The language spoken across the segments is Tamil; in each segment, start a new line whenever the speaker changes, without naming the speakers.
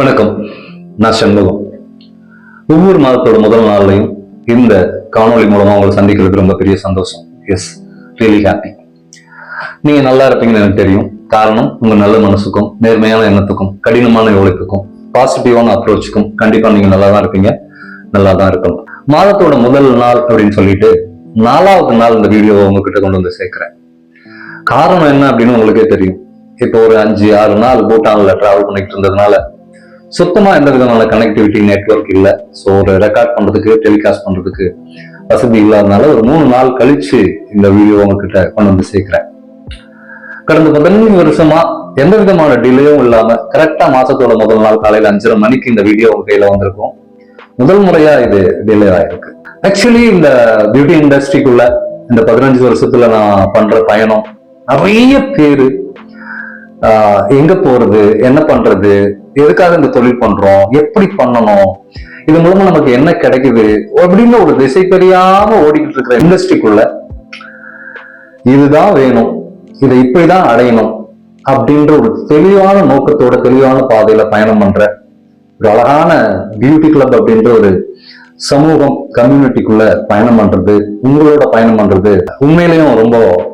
வணக்கம். நான் சண்முகம். ஒவ்வொரு மாதத்தோட முதல் நாள்லையும் இந்த காணொலி மூலமா உங்களை சந்திக்கிறது ரொம்ப பெரிய சந்தோஷம். எஸ் ரியலி ஹாப்பி நீங்க நல்லா இருப்பீங்கன்னு எனக்கு தெரியும். காரணம் உங்க நல்ல மனசுக்கும் நேர்மையான எண்ணத்துக்கும் கடினமான உழைப்புக்கும் பாசிட்டிவான அப்ரோச்சுக்கும் கண்டிப்பா நீங்க நல்லா தான் இருப்பீங்க. நல்லா தான் இருக்கணும் மாதத்தோட முதல் நாள் அப்படின்னு சொல்லிட்டு நாலாவது நாள் இந்த வீடியோவை உங்ககிட்ட கொண்டு வந்து சேர்க்கிறேன். காரணம் என்ன அப்படின்னு உங்களுக்கே தெரியும். இப்போ ஒரு அஞ்சு ஆறு நாள் பூட்டான்ல டிராவல் பண்ணிட்டு இருந்ததுனால சுத்தமா எந்த விதமான கனெக்டிவிட்டி நெட்வொர்க் இல்லை. ஸோ ஒரு ரெக்கார்ட் பண்றதுக்கு டெலிகாஸ்ட் பண்றதுக்கு வசதி இல்லாதனால ஒரு மூணு நாள் கழிச்சு இந்த வீடியோ உங்ககிட்ட கொண்டு வந்து சேர்க்கிறேன். கடந்த பதினஞ்சு வருஷமா எந்த விதமான டிலேயும் இல்லாம கரெக்டா மாசத்தோட முதல் நாள் காலையில அஞ்சரை மணிக்கு இந்த வீடியோ உங்க கையில வந்திருக்கும். முதல் முறையா இது டிலே ஆயிருக்கு. ஆக்சுவலி இந்த பியூட்டி இண்டஸ்ட்ரிக்குள்ள இந்த பதினஞ்சு வருஷத்துல நான் பண்ற பயணம் நிறைய பேரு ஆஹ் எங்க போறது என்ன பண்றது எதுக்காக இந்த தொழில் பண்றோம்? எப்படி பண்ணணும்? இது மூலமா நமக்கு என்ன கிடைக்குது? அப்படின்னு ஒரு திசை தெரியாம ஓடிக்கிட்டு இருக்கிற இண்டஸ்ட்ரிக்குள்ள இதுதான் வேணும். இதை இப்படிதான் அடையணும். அப்படின்ற ஒரு தெளிவான நோக்கத்தோட தெளிவான பாதையில பயணம் பண்ற ஒரு அழகான பியூட்டி கிளப் அப்படின்ற ஒரு சமூகம் கம்யூனிட்டிக்குள்ள பயணம் பண்றது உங்களோட பயணம் பண்றது உண்மையிலையும் ரொம்ப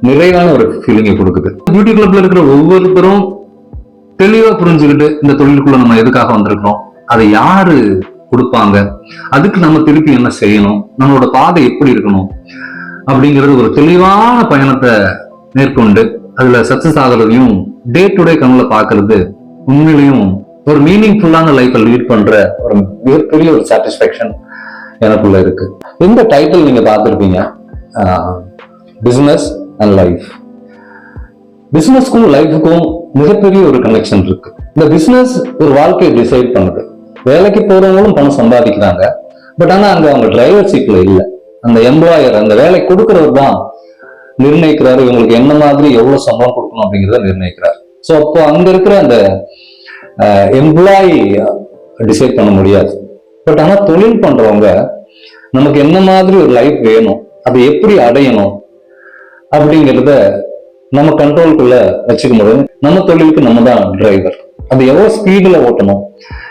நிறைவான ஒரு ஃபீலிங்கை கொடுக்குது. பியூட்டி கிளப்ல இருக்கிற ஒவ்வொருத்தரும் தெளிவா புரிஞ்சுக்கிட்டு இந்த தொழிலுக்குள்ள நம்ம எதுக்காக வந்திருக்கிறோம்? அதை யாரு கொடுப்பாங்க? அதுக்கு நம்ம திருப்பி என்ன செய்யணும்? நம்மளோட பாதை எப்படி இருக்கணும்? அப்படிங்கிறது ஒரு தெளிவான பயணத்தை மேற்கொண்டு அதுல சக்சஸ் ஆகிறதையும் டே டு டே கண்ணில் பார்க்கிறது உண்மையிலையும் ஒரு மீனிங்ஃபுல்லான லைஃப்பை லீட் பண்ற ஒரு மிகப்பெரிய ஒரு சாட்டிஸ்ஃபேக்ஷன் எனக்குள்ள இருக்கு. இந்த டைட்டில் நீங்க பார்த்துருப்பீங்க? பிசினஸ் அண்ட் லைஃப் பிசினஸ்க்கும் லைஃபுக்கும் மிகப்பெரிய ஒரு கனெக்ஷன் இருக்கு. இந்த பிசினஸ் ஒரு வாழ்க்கையை டிசைட் பண்ணுது. வேலைக்கு போறவங்களும் பணம் சம்பாதிக்கிறாங்க. பட் ஆனா அங்க அவங்க டிரைவர் சீட்ல இல்ல. அந்த எம்ப்ளாயர் அந்த வேலை கொடுக்கறவர் தான் நிர்ணயிக்கிறாரு. இவங்களுக்கு என்ன மாதிரி எவ்வளவு சம்பளம் கொடுக்கணும் அப்படிங்கிறத நிர்ணயிக்கிறார். ஸோ அப்போ அங்க இருக்கிற அந்த எம்ப்ளாயி டிசைட் பண்ண முடியாது. பட் ஆனா தொழில் பண்றவங்க நமக்கு என்ன மாதிரி ஒரு லைஃப் வேணும் அதை எப்படி அடையணும் அப்படிங்கிறத நம்ம கண்ட்ரோலுக்குள்ள வச்சுக்க போது நம்ம தொழிலுக்கு நம்ம தான் டிரைவர் அது எவ்வளவு ஸ்பீடுல ஓட்டணும்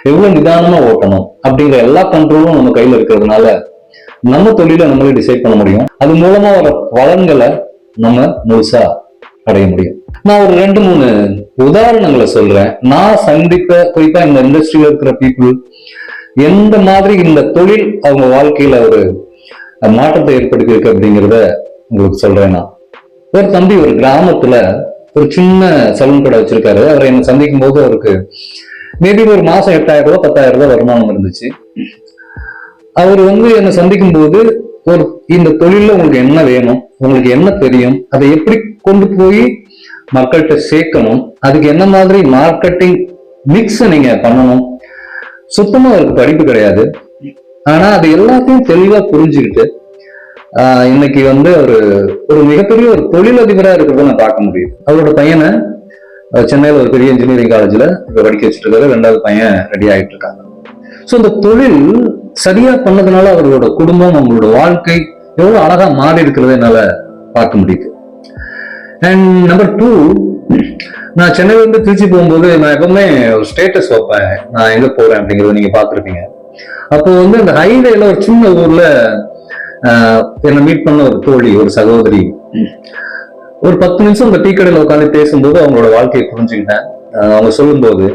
எவ்வளவு நிதானமா ஓட்டணும் அப்படிங்கிற எல்லா கண்ட்ரோலும் நம்ம கையில இருக்கிறதுனால நம்ம தொழிலை நம்மளே டிசைட் பண்ண முடியும். அது மூலமா வர பலன்களை நம்ம முழுசா அடைய முடியும். நான் ஒரு ரெண்டு மூணு உதாரணங்களை சொல்றேன். நான் சந்தித்த குறிப்பா இந்த இண்டஸ்ட்ரியில இருக்கிற பீப்புள் எந்த மாதிரி இந்த தொழில் அவங்க வாழ்க்கையில ஒரு மாற்றத்தை ஏற்படுத்தி இருக்கு அப்படிங்கிறத உங்களுக்கு சொல்றேன் நான். ஒரு தம்பி ஒரு கிராமத்துல ஒரு சின்ன சலூன் கடை வச்சிருக்காரு. அவர் என்னை சந்திக்கும் போது அவருக்கு மேபி ஒரு மாசம் எட்டாயிரம் ரூபாய் பத்தாயிரம் ரூபாய் வருமானம் இருந்துச்சு. அவர் வந்து என்னை சந்திக்கும் போது ஒரு இந்த தொழில உங்களுக்கு என்ன வேணும் உங்களுக்கு என்ன தெரியும் அதை எப்படி கொண்டு போய் மக்கள்கிட்ட சேர்க்கணும் அதுக்கு என்ன மாதிரி மார்க்கெட்டிங் மிக்ஸ் நீங்க பண்ணணும். சுத்தமா அவருக்கு படிப்பு கிடையாது. ஆனா அது எல்லாத்தையும் தெளிவா புரிஞ்சுக்கிட்டு இன்னைக்கு வந்து ஒரு ஒரு மிகப்பெரிய ஒரு தொழிலதிபராக இருக்கிறத நான் பார்க்க முடியும் அவரோட பையனை சென்னையில் சென்னையில ஒரு பெரிய இன்ஜினியரிங் காலேஜ்ல இப்ப படிக்க வச்சுட்டு இருக்காரு ரெண்டாவது பையன் ரெடி ஆயிட்டு இருக்காங்க. ஸோ இந்த தொழில் சரியா பண்ணதுனால அவர்களோட குடும்பம் அவங்களோட வாழ்க்கை எவ்வளவு அழகா மாறி இருக்கிறத என்னால பார்க்க முடியுது. அண்ட் நம்பர் டூ நான் சென்னையிலேருந்து திருச்சி போகும்போது நான் எப்பவுமே ஒரு ஸ்டேட்டஸ் வைப்பேன். நான் எங்க போறேன் அப்படிங்கிறத நீங்க பார்த்திருப்பீங்க. அப்போ வந்து அந்த ஹைவேல ஒரு சின்ன ஊர்ல என்னை மீட் பண்ண ஒரு தோழி ஒரு சகோதரி. ஒரு பத்து நிமிஷம் அந்த டீ கடையில் உட்காந்து பேசும்போது அவங்களோட வாழ்க்கையை புரிஞ்சுக்கிட்டேன். அவங்க சொல்லும்போது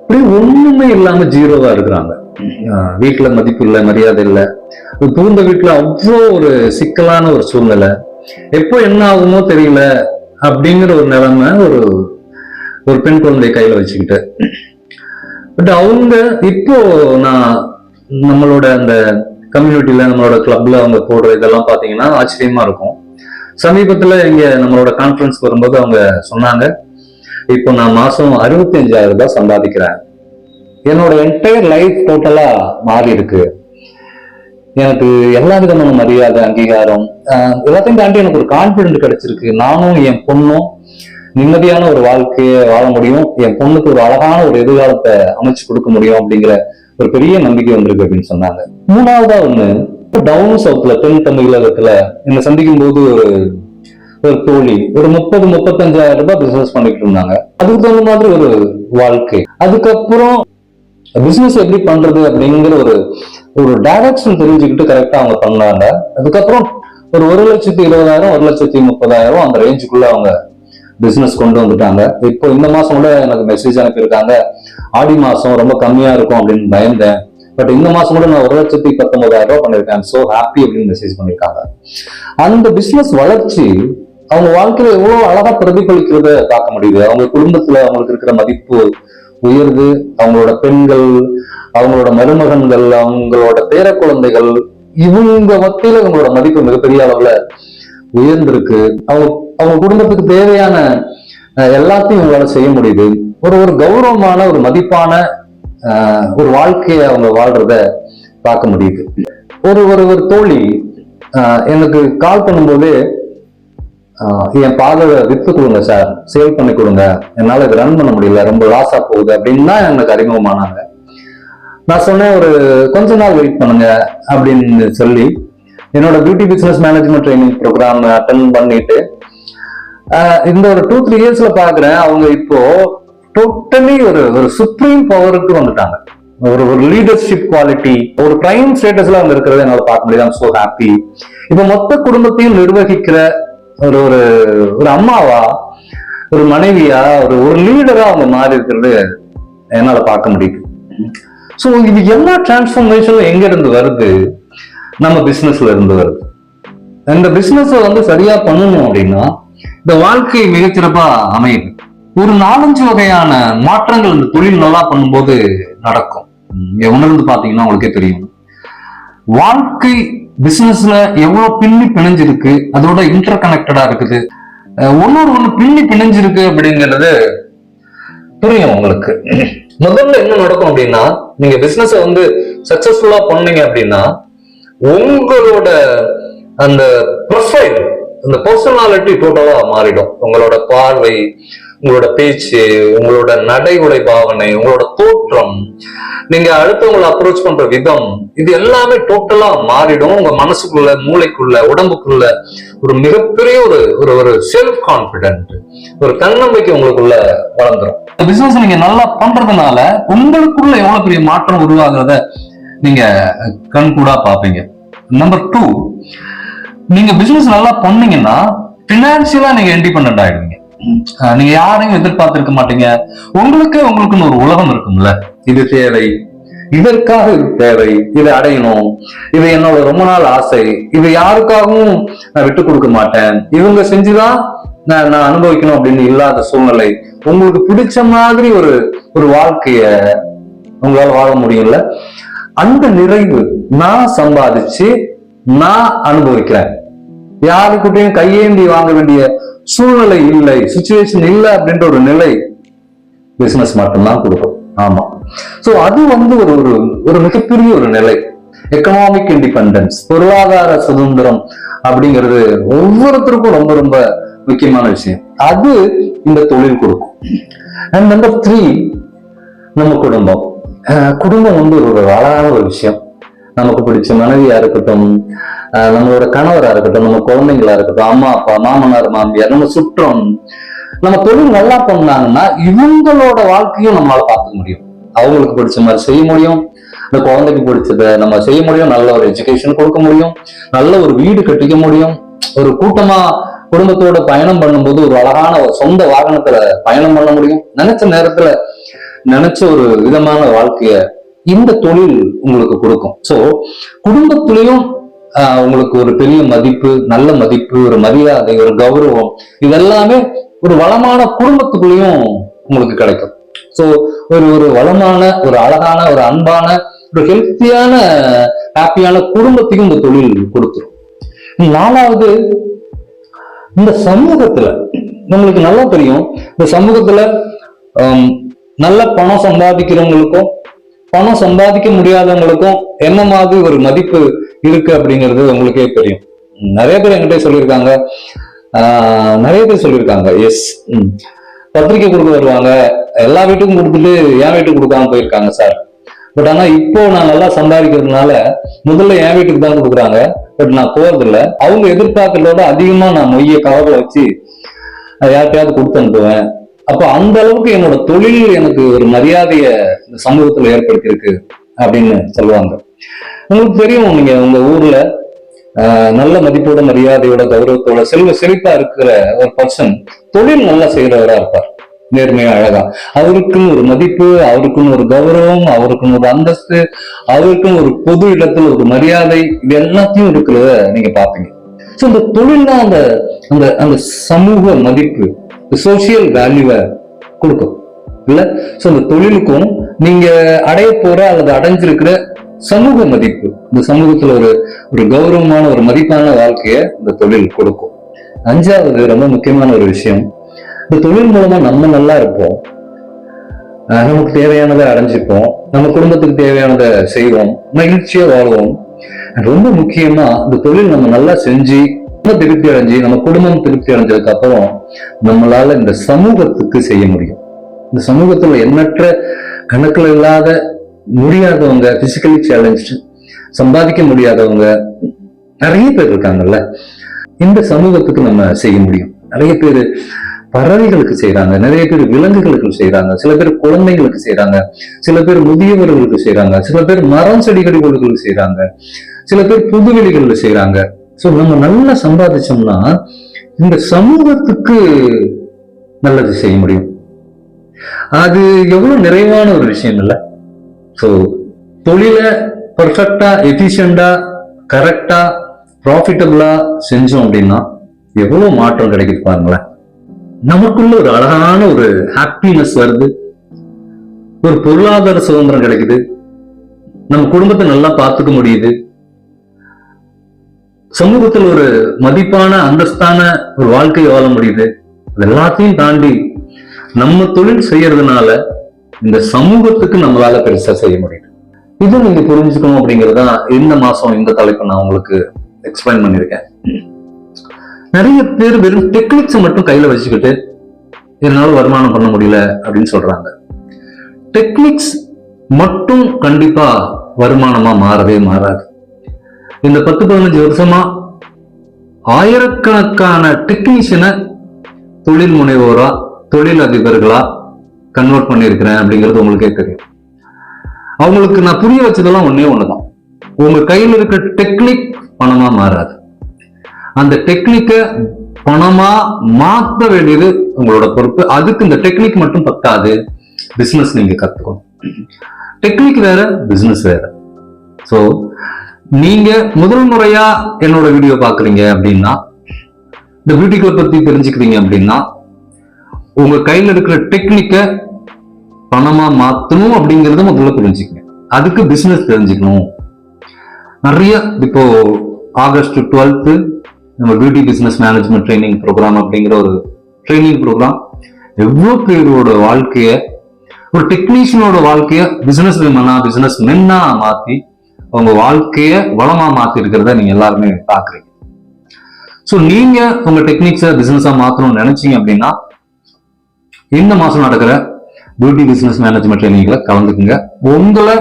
இப்படி ஒண்ணுமே இல்லாம ஜீரோவா இருக்கிறாங்க. வீட்டுல மதிப்பு இல்லை மரியாதை இல்லை. புகுந்த வீட்டுல அவ்வளோ ஒரு சிக்கலான ஒரு சூழ்நிலை. எப்போ என்ன ஆகுமோ தெரியல அப்படிங்கிற ஒரு நிலைமை ஒரு ஒரு பெண் குழந்தை கையில வச்சுக்கிட்டு. பட் அவங்க இப்போ நான் நம்மளோட அந்த கம்யூனிட்டியில் நம்மளோட கிளப்ல அவங்க போடுற இதெல்லாம் பார்த்தீங்கன்னா ஆச்சரியமா இருக்கும். சமீபத்தில் இங்க நம்மளோட கான்ஃபரன்ஸ் வரும்போது அவங்க சொன்னாங்க இப்போ நான் மாசம் அறுபத்தி அஞ்சாயிரம் ரூபாய் சம்பாதிக்கிறேன். என்னோட என்டையர் லைஃப் டோட்டலா மாறி இருக்கு. எனக்கு எல்லா விதமான மரியாதை அங்கீகாரம் எல்லாத்தையும் தாண்டி எனக்கு ஒரு கான்பிடென்ட் கிடைச்சிருக்கு. நானும் என் பொண்ணும் நிம்மதியான ஒரு வாழ்க்கையை வாழ முடியும். என் பொண்ணுக்கு ஒரு அழகான ஒரு எதிர்காலத்தை அமைச்சு கொடுக்க முடியும் அப்படிங்கிற ஒரு பெரிய நம்பிக்கை வந்திருக்கு அப்படின்னு சொன்னாங்க. மூணாவதா ஒண்ணு டவுன் சவுத்ல தென் தமிழகத்துல என்னை சந்திக்கும் போது ஒரு ஒரு தோழி ஒரு முப்பது முப்பத்தஞ்சாயிரம் ரூபாய் பிசினஸ் பண்ணிட்டு இருந்தாங்க. அதுக்கு தகுந்த மாதிரி ஒரு வாழ்க்கை. அதுக்கப்புறம் பிசினஸ் எப்படி பண்றது அப்படிங்கிற ஒரு ஒரு டைரக்ஷன் தெரிஞ்சுக்கிட்டு கரெக்டா அவங்க பண்ணாங்க. அதுக்கப்புறம் ஒரு ஒரு லட்சத்தி இருபதாயிரம் ஒரு லட்சத்தி முப்பதாயிரம் அந்த ரேஞ்சுக்குள்ள அவங்க பிசினஸ் கொண்டு வந்துட்டாங்க. இப்போ இந்த மாசம் கூட எனக்கு மெசேஜ் அனுப்பியிருக்காங்க. ஆடி மாசம் ரொம்ப கம்மியா இருக்கும் அப்படின்னு பயந்தேன். பட் இந்த மாசம் கூட நான் ஒரு லட்சத்தி பத்தொன்பதாயிரம் ரூபாய் பண்ணிருக்கேன் சோ ஹாப்பி அப்படின்னு மெசேஜ் பண்ணிருக்காங்க அந்த பிசினஸ் வளர்ச்சி அவங்க வாழ்க்கையில எவ்வளவு அழகா பிரதிபலிக்கிறத பார்க்க முடியுது. அவங்க குடும்பத்துல அவங்களுக்கு இருக்கிற மதிப்பு உயர்வு அவங்களோட பெண்கள் அவங்களோட மருமகன்கள் அவங்களோட பேர குழந்தைகள் இவங்க மத்தியில இவங்களோட மதிப்பு மிகப்பெரிய அளவுல உயர்ந்திருக்கு. அவங்க அவங்க குடும்பத்துக்கு தேவையான அஹ், எல்லாத்தையும் இவங்களால செய்ய முடியுது. ஒரு ஒரு கௌரவமான ஒரு மதிப்பான ஒரு வாழ்க்கையை அவங்க வாழ்றத பார்க்க முடியுது. ஒரு ஒரு ஒரு தோழி எனக்கு கால் பண்ணும்போது என் பாதை வித்து கொடுங்க சார் சேல் பண்ணி கொடுங்க. என்னால இது ரன் பண்ண முடியல. ரொம்ப லாஸா போகுது அப்படின்னு தான் எனக்கு அறிமுகமானாங்க. நான் சொன்னேன் ஒரு கொஞ்ச நாள் வெயிட் பண்ணுங்க அப்படின்னு சொல்லி. என்னோட beauty business management training program attend பண்ணிட்டு இந்த ஒரு டூ த்ரீ இயர்ஸ்ல பாக்குறேன். அவங்க இப்போ டோட்டலி ஒரு ஒரு சுப்ரீம் பவருக்கு வந்துட்டாங்க. ஒரு ஒரு லீடர்ஷிப் குவாலிட்டி ஒரு பிரைம் ஸ்டேட்டஸ்ல அவங்க இருக்கிறத என்னால பார்க்க முடியாது. சோ ஹாப்பி இப்ப மொத்த குடும்பத்தையும் நிர்வகிக்கிற ஒரு ஒரு ஒரு அம்மாவா ஒரு மனைவியா ஒரு ஒரு லீடரா அவங்க மாறி இருக்கிறது என்னால பார்க்க முடியுது. சோ இது எல்லா டிரான்ஸ்ஃபர்மேஷனும் எங்க இருந்து வருது? நம்ம பிசினஸ்ல இருந்து வருது. இந்த பிசினஸ் வந்து சரியா பண்ணணும் அப்படின்னா இந்த வாழ்க்கை மிகச்சிறப்பா அமையுது. ஒரு நாலஞ்சு வகையான மாற்றங்கள் இந்த தொழில் நல்லா பண்ணும்போது நடக்கும். உணர்ந்து பாத்தீங்கன்னா உங்களுக்கே தெரியும். வாழ்க்கை பிசினஸ்ல எவ்வளவு பின்னி பிணைஞ்சிருக்கு அதோட இன்டர் கனெக்டடா இருக்குது. ஒன்னொரு ஒண்ணோட ஒண்ணு பின்னி பிணைஞ்சிருக்கு அப்படிங்கிறது புரியும் உங்களுக்கு. முதல்ல என்ன நடக்கும் அப்படின்னா நீங்க பிசினஸ் வந்து சக்சஸ்ஃபுல்லா பண்ணீங்க அப்படின்னா உங்களோட அந்த ப்ரொஃபைல் அந்த பர்சனாலிட்டி டோட்டலா மாறிடும். உங்களோட பார்வை உங்களோட பேச்சு உங்களோட நடை உடை பாவனை உங்களோட தோற்றம் நீங்க அடுத்தவங்களை அப்ரோச் பண்ற விதம் இது எல்லாமே டோட்டலா மாறிடும். உங்க மனசுக்குள்ள மூளைக்குள்ள உடம்புக்குள்ள ஒரு மிகப்பெரிய ஒரு ஒரு ஒரு செல்ஃப் கான்பிடென்ட் ஒரு தன்னம்பிக்கை உங்களுக்குள்ள வளர்ந்துரும். பிசினஸ் நீங்க நல்லா பண்றதுனால உங்களுக்குள்ள எவ்வளவு பெரிய மாற்றம் உருவாகிறத நீங்க கண்கூடா பாப்பீங்க நம்பர் டூ நீங்க பிசினஸ் நல்லா பண்ணீங்கன்னா பினான்சியலா நீங்க இண்டிபெண்ட் ஆயிடுவீங்க. நீங்க யாரையும் எதிர்பார்த்திருக்க மாட்டீங்க. உங்களுக்கு உங்களுக்குன்னு ஒரு உலகம் இருக்கும்ல. இது தேவை. இதற்காக இது தேவை. இதை அடையணும். இது என்னோட ரொம்ப நாள் ஆசை. இது யாருக்காகவும் நான் விட்டு கொடுக்க மாட்டேன். இவங்க செஞ்சுதான் நான் நான் அனுபவிக்கணும் அப்படின்னு இல்லாத சூழ்நிலை. உங்களுக்கு பிடிச்ச மாதிரி ஒரு ஒரு வாழ்க்கைய உங்களால வாழ முடியும்ல? அந்த நிறைவு நான் சம்பாதிச்சு நான் அனுபவிக்கிறேன். யாருக்கிட்டையும் கையேந்தி வாங்க வேண்டிய சூழ்நிலை இல்லை சுச்சுவேஷன் இல்லை அப்படின்ற ஒரு நிலை பிசினஸ் மட்டும்தான் கொடுக்கும். ஆமா. சோ அது வந்து ஒரு ஒரு ஒரு மிகப்பெரிய ஒரு நிலை. எக்கனாமிக் இண்டிபெண்டன்ஸ் பொருளாதார சுதந்திரம் அப்படிங்கிறது ஒவ்வொருத்தருக்கும் ரொம்ப ரொம்ப முக்கியமான விஷயம். அது இந்த தொழில் கொடுக்கும். அண்ட் நம்பர் த்ரீ நம்ம குடும்பம். அஹ் குடும்பம் வந்து ஒரு அழகான ஒரு விஷயம். நமக்கு பிடிச்ச மனைவியா இருக்கட்டும் நம்மளோட கணவரா இருக்கட்டும் நம்ம குழந்தைங்களா இருக்கட்டும் அம்மா அப்பா மாமனார் மாமியார் நம்ம சுற்றம் நம்ம தொழில் நல்லா பண்ணாங்கன்னா இவங்களோட வாழ்க்கையும் நம்மளால பார்த்துக்க முடியும். அவங்களுக்கு பிடிச்ச மாதிரி செய்ய முடியும். இந்த குழந்தைக்கு பிடிச்சத நம்ம செய்ய முடியும். நல்ல ஒரு எஜுகேஷன் கொடுக்க முடியும். நல்ல ஒரு வீடு கட்டிக்க முடியும். ஒரு கூட்டமா குடும்பத்தோட பயணம் பண்ணும்போது ஒரு அழகான ஒரு சொந்த வாகனத்துல பயணம் பண்ண முடியும். நினைச்ச நேரத்துல நினைச்ச ஒரு விதமான வாழ்க்கைய இந்த தொழில் உங்களுக்கு கொடுக்கும். சோ குடும்பத்திலையும் உங்களுக்கு ஒரு பெரிய மதிப்பு நல்ல மதிப்பு ஒரு மரியாதை ஒரு கௌரவம் இதெல்லாமே ஒரு வளமான குடும்பத்துக்குள்ளேயும் உங்களுக்கு கிடைக்கும். ஸோ ஒரு ஒரு வளமான ஒரு அழகான ஒரு அன்பான ஒரு ஹெல்த்தியான ஹாப்பியான குடும்பத்துக்கும் இந்த தொழில் கொடுத்துரும். நாலாவது இந்த சமூகத்துல நம்மளுக்கு நல்லா தெரியும் இந்த சமூகத்துல நல்ல பணம் சம்பாதிக்கிறவங்களுக்கும் பணம் சம்பாதிக்க முடியாதவங்களுக்கும் என்ன மாதிரி ஒரு மதிப்பு இருக்கு அப்படிங்கிறது உங்களுக்கே தெரியும். நிறைய பேர் என்கிட்ட சொல்லியிருக்காங்க. ஆஹ், நிறைய பேர் சொல்லியிருக்காங்க. எஸ் பத்திரிக்கை கொடுக்க வருவாங்க. எல்லா வீட்டுக்கும் கொடுத்துட்டு என் வீட்டுக்கு கொடுக்காம போயிருக்காங்க சார் பட் ஆனா இப்போ நான் நல்லா சம்பாதிக்கிறதுனால முதல்ல என் வீட்டுக்கு தான் கொடுக்குறாங்க. பட் நான் போறதில்ல. அவங்க எதிர்பார்க்கறதோட அதிகமா நான் மொய்ய கவலை வச்சு யார்கிட்டயாவது கொடுத்து அனுப்புவேன். அப்போ அந்த அளவுக்கு என்னோட தொழில் எனக்கு ஒரு மரியாதைய இந்த சமூகத்துல ஏற்படுத்தியிருக்கு அப்படின்னு சொல்லுவாங்க. உங்களுக்கு தெரியும் நீங்க உங்க ஊர்ல ஆஹ், நல்ல மதிப்போட மரியாதையோட கௌரவத்தோட செல்வ செழிப்பா இருக்கிற ஒரு பர்சன் தொழில் நல்லா செய்யறவரா இருப்பார். நேர்மையா அழகா. அவருக்குன்னு ஒரு மதிப்பு அவருக்குன்னு ஒரு கௌரவம் அவருக்குன்னு ஒரு அந்தஸ்து அவருக்குன்னு ஒரு பொது இடத்துல ஒரு மரியாதை இது எல்லாத்தையும் இருக்கிறத நீங்க பாப்பீங்க ஸோ இந்த தொழில் தான் அந்த அந்த அந்த சமூக மதிப்பு சோசியல் வேல்யூவை கொடுக்கும். இல்ல? ஸோ அந்த தொழிலுக்கும் நீங்க அடைய போற அல்லது அடைஞ்சிருக்கிற சமூக மதிப்பு இந்த சமூகத்துல ஒரு ஒரு கௌரவமான ஒரு மதிப்பான வாழ்க்கைய இந்த தொழில் கொடுக்கும். அஞ்சாவது ரொம்ப முக்கியமான ஒரு விஷயம் இந்த தொழில் மூலமா நம்ம நல்லா இருப்போம். நமக்கு தேவையானதை அடைஞ்சுப்போம். நம்ம குடும்பத்துக்கு தேவையானதை செய்வோம். மகிழ்ச்சியா வாழ்வோம். ரொம்ப முக்கியமா இந்த தொழில் நம்ம நல்லா செஞ்சு நம்ம திருப்தி அடைஞ்சு நம்ம குடும்பம் திருப்தி அடைஞ்சதுக்கு அப்புறம் நம்மளால இந்த சமூகத்துக்கு செய்ய முடியும். இந்த சமூகத்துல எண்ணற்ற கணக்குல இல்லாத முடியாதவங்க பிசிக்கலி சேலஞ்சு சம்பாதிக்க முடியாதவங்க நிறைய பேர் இருக்காங்கல்ல. இந்த சமூகத்துக்கு நம்ம செய்ய முடியும். நிறைய பேர் பறவைகளுக்கு செய்யறாங்க நிறைய பேர் விலங்குகளுக்கு செய்யறாங்க சில பேர் குழந்தைகளுக்கு செய்யறாங்க சில பேர் முதியவர்களுக்கு செய்யறாங்க சில பேர் மரம் செடி செடிகளுக்கு செய்யறாங்க சில பேர் புதுவெளிகளில் செய்யறாங்க ஸோ நம்ம நல்லா சம்பாதிச்சோம்னா இந்த சமூகத்துக்கு நல்லது செய்ய முடியும். அது எவ்வளவு நிறைவான ஒரு விஷயம் இல்லை. ஸோ தொழிலை பர்ஃபெக்டா எஃபிஷியண்டா கரெக்டா ப்ராஃபிட்டபிளா செஞ்சோம் அப்படின்னா எவ்வளவு மாற்றம் கிடைக்குது பாருங்களேன். நமக்குள்ள ஒரு அழகான ஒரு ஹாப்பினஸ் வருது. ஒரு பொருளாதார சுதந்திரம் கிடைக்குது. நம்ம குடும்பத்தை நல்லா பார்த்துக்க முடியுது. சமூகத்தில் ஒரு மதிப்பான அந்தஸ்தான ஒரு வாழ்க்கையை வாழ முடியுது. அது எல்லாத்தையும் தாண்டி நம்ம தொழில் செய்யறதுனால இந்த சமூகத்துக்கு நம்மளால பெருசா செய்ய முடியுது. இது நீங்க புரிஞ்சுக்கணும் அப்படிங்கறதுதான் இந்த மாசம் இந்த தலைப்பை நான் உங்களுக்கு எக்ஸ்பிளைன் பண்ணியிருக்கேன். நிறைய பேர் வெறும் டெக்னிக்ஸ் மட்டும் கையில வச்சுக்கிட்டு என்னால வருமானம் பண்ண முடியல அப்படின்னு சொல்றாங்க. டெக்னிக்ஸ் மட்டும் கண்டிப்பா வருமானமா மாறவே மாறாது. இந்த பத்து பதினஞ்சு வருஷமா ஆயிரக்கணக்கான டெக்னீஷியனை தொழில் முனைவோரா தொழில் அதிபர்களா கன்வெர்ட் பண்ணியிருக்கிறேன் அப்படிங்கிறது உங்களுக்கே தெரியும். அவங்களுக்கு நான் புரிய வச்சதெல்லாம் ஒண்ணே ஒண்ணுதான். உங்க கையில் இருக்க டெக்னிக் பணமா மாறாது. அந்த டெக்னிக்கை பணமா மாத்த வேண்டியது உங்களோட பொறுப்பு. அதுக்கு இந்த டெக்னிக் மட்டும் பத்தாது. பிசினஸ் நீங்க கத்துக்கணும். டெக்னிக் வேற பிசினஸ் வேற. சோ நீங்க முதல் முறையா என்னோட வீடியோ பாக்குறீங்க அப்படின்னா இந்த பியூட்டி கிளப் பத்தி தெரிஞ்சுக்கிறீங்க அப்படின்னா உங்க கையில இருக்கிற டெக்னிக்கை பணமா மாத்தணும் அப்படிங்கறத முதல்ல புரிஞ்சுக்கங்க. அதுக்கு பிசினஸ் தெரிஞ்சுக்கணும். நிறைய இப்போ ஆகஸ்ட் டுவெல்த்து நம்ம beauty business management training program அப்படிங்கிற ஒரு ட்ரைனிங் ப்ரோக்ராம் எவ்வளோ பேரோட வாழ்க்கைய ஒரு டெக்னீஷியனோட வாழ்க்கைய பிசினஸ் விமனா பிசினஸ் மென்னா மாத்தி உங்க வாழ்க்கைய வளமா மாத்தி இருக்கிறத நீங்க எல்லாருமே பாக்குறீங்க. ஸோ நீங்க உங்க டெக்னிக்ஸை பிசினஸா மாத்தணும்னு நினைச்சீங்க அப்படின்னா இந்த மாசம் நடக்கிற பியூட்டி பிசினஸ் மேனேஜ்மெண்ட் ட்ரைனிங்ல கலந்துக்குங்க. உங்களை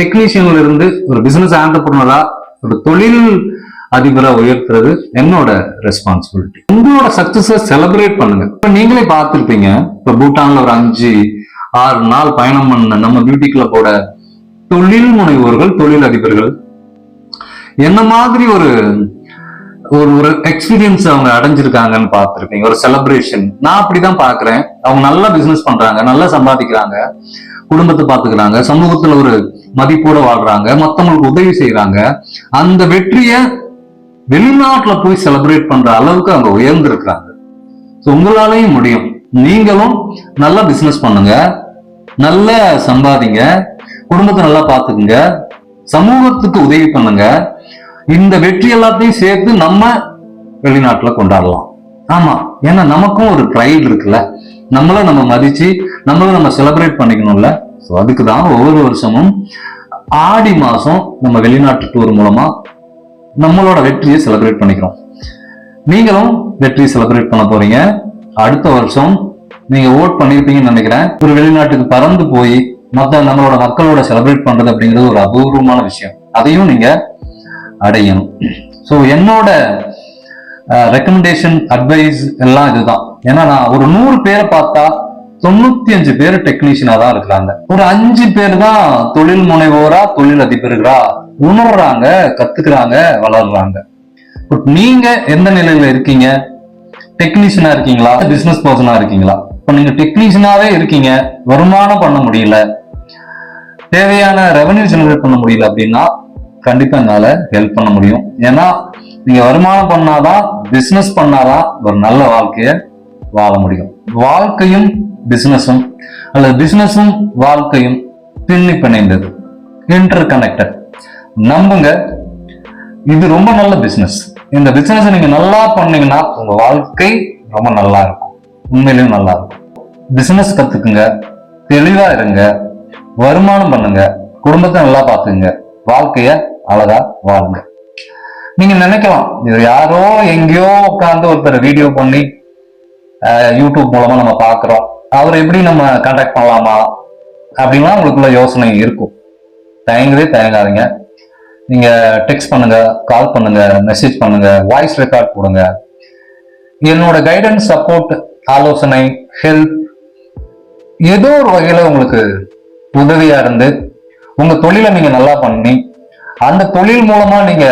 டெக்னீஷியன்ல இருந்து ஒரு பிசினஸ் ஆண்டர்பிரினரா ஒரு தொழில் அதிபரா உயர்த்துறது என்னோட ரெஸ்பான்சிபிலிட்டி உங்களோட சக்சஸ செலிப்ரேட் பண்ணுங்க. இப்ப நீங்களே பார்த்திருப்பீங்க இப்ப பூட்டான்ல ஒரு அஞ்சு ஆறு நாள் பயணம் பண்ண நம்ம பியூட்டி கிளப்போட தொழில் முனைவோர்கள் தொழில் அதிபர்கள். என்ன மாதிரி ஒரு ஒரு ஒரு எக்ஸ்பீரியன்ஸ் அவங்க அடைஞ்சிருக்காங்கன்னு பார்த்துருக்கீங்க ஒரு செலப்ரேஷன் நான் அப்படிதான் பாக்குறேன் அவங்க நல்லா பிசினஸ் பண்றாங்க நல்லா சம்பாதிக்கிறாங்க குடும்பத்தை பாத்துக்கிறாங்க சமூகத்துல ஒரு மதிப்போட வாழ்றாங்க மத்தவங்களுக்கு உதவி செய்யறாங்க அந்த வெற்றிய வெளிநாட்டுல போய் செலிப்ரேட் பண்ற அளவுக்கு அவங்க உயர்ந்திருக்கிறாங்க. ஸோ உங்களாலையும் முடியும். நீங்களும் நல்லா பிசினஸ் பண்ணுங்க. நல்ல சம்பாதிங்க. குடும்பத்தை நல்லா பாத்துக்குங்க சமூகத்துக்கு உதவி பண்ணுங்க. இந்த வெற்றி எல்லாத்தையும் சேர்த்து நம்ம வெளிநாட்டுல கொண்டாடலாம். ஆமா ஏன்னா நமக்கும் ஒரு ப்ரைட் இருக்குல்ல. நம்மள நம்ம மதிச்சு நம்மள நம்ம செலிப்ரேட் பண்ணிக்கணும்ல. ஸோ அதுக்கு தான் ஒவ்வொரு வருஷமும் ஆடி மாசம் நம்ம வெளிநாட்டு டூர் மூலமா நம்மளோட வெற்றியை செலிப்ரேட் பண்ணிக்கிறோம். நீங்களும் வெற்றியை செலிப்ரேட் பண்ண போறீங்க. அடுத்த வருஷம் நீங்க ஓட் பண்ணிருப்பீங்கன்னு நினைக்கிறேன். ஒரு வெளிநாட்டுக்கு பறந்து போய் மத்த நம்மளோட மக்களோட செலிப்ரேட் பண்றது அப்படிங்கிறது ஒரு அபூர்வமான விஷயம். அதையும் நீங்க அடையணும். ஸோ என்னோட ரெக்கமெண்டேஷன் அட்வைஸ் எல்லாம் இதுதான். ஏன்னா நான் ஒரு நூறு பேரை பார்த்தா தொண்ணூத்தி அஞ்சு பேர் டெக்னீஷியனா தான் இருக்கிறாங்க. ஒரு அஞ்சு பேர் தான் தொழில் முனைவோரா தொழில் அதிபர்களா உணர்றாங்க கத்துக்கிறாங்க வளர்றாங்க. பட் நீங்க எந்த நிலையில இருக்கீங்க? டெக்னீஷியனா இருக்கீங்களா? பிசினஸ் பர்சனா இருக்கீங்களா? இப்போ நீங்க டெக்னீஷியனாவே இருக்கீங்க. வருமானம் பண்ண முடியல. தேவையான ரெவன்யூ ஜெனரேட் பண்ண முடியல அப்படின்னா கண்டிப்பா என்னால ஹெல்ப் பண்ண முடியும். ஏன்னா நீங்க வருமானம் பண்ணாதான் பிசினஸ் பண்ணாதான் ஒரு நல்ல வாழ்க்கைய வாழ முடியும். வாழ்க்கையும் பிசினஸும் அல்லது பிசினஸும் வாழ்க்கையும் பின்னி பிணைந்தது. இன்டர் கனெக்டட் நம்புங்க இது ரொம்ப நல்ல பிசினஸ் இந்த பிசினஸ் நீங்க நல்லா பண்ணீங்கன்னா உங்க வாழ்க்கை ரொம்ப நல்லா இருக்கும். உண்மையிலும் நல்லா இருக்கும். பிசினஸ் கத்துக்குங்க தெளிவா இருங்க. வருமானம் பண்ணுங்க. குடும்பத்தை நல்லா பார்த்துங்க வாழ்க்கைய அழகா வாழுங்க. நீங்க நினைக்கலாம் இது யாரோ எங்கேயோ உட்காந்து ஒருத்தர் வீடியோ பண்ணி யூடியூப் மூலமா நம்ம பாக்குறோம் அவரை எப்படி நம்ம கான்டாக்ட் பண்ணலாமா? அப்படின்லாம் உங்களுக்குள்ள யோசனை இருக்கும். தயங்கவே தயங்காதீங்க. நீங்க டெக்ஸ்ட் பண்ணுங்க கால் பண்ணுங்க மெசேஜ் பண்ணுங்க வாய்ஸ் ரெக்கார்ட் கொடுங்க என்னோட கைடன்ஸ் சப்போர்ட் ஆலோசனை ஹெல்ப் ஏதோ ஒரு வகையில உங்களுக்கு உதவியா இருந்து உங்க தொழிலை நீங்க நல்லா பண்ணி அந்த தொழில் மூலமா நீங்க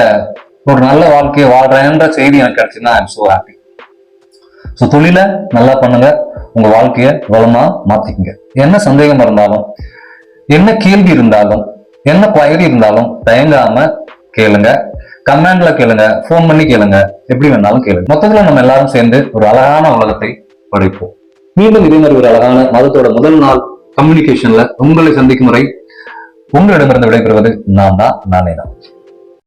ஒரு நல்ல வாழ்க்கையை வாழ்றேன்ற செய்தி எனக்கு கிடைச்சுன்னா ஐம் சோ ஹாப்பி ஸோ தொழிலை நல்லா பண்ணுங்க. உங்க வாழ்க்கையை வளமா மாத்திக்கங்க. என்ன சந்தேகம் இருந்தாலும் என்ன கேள்வி இருந்தாலும் என்ன குயரி இருந்தாலும் தயங்காம கேளுங்க. கமெண்ட்ல கேளுங்க. ஃபோன் பண்ணி கேளுங்க. எப்படி வேணாலும் கேளுங்க. மொத்தத்துல நம்ம எல்லாரும் சேர்ந்து ஒரு அழகான உலகத்தை படைப்போம். மீண்டும் இதே மாதிரி ஒரு அழகான மதத்தோட முதல் நாள் கம்யூனிகேஷன்ல உங்களை சந்திக்கும் முறை உங்களிடமிருந்து விடைபெறுவது நான் தான் நானே தான்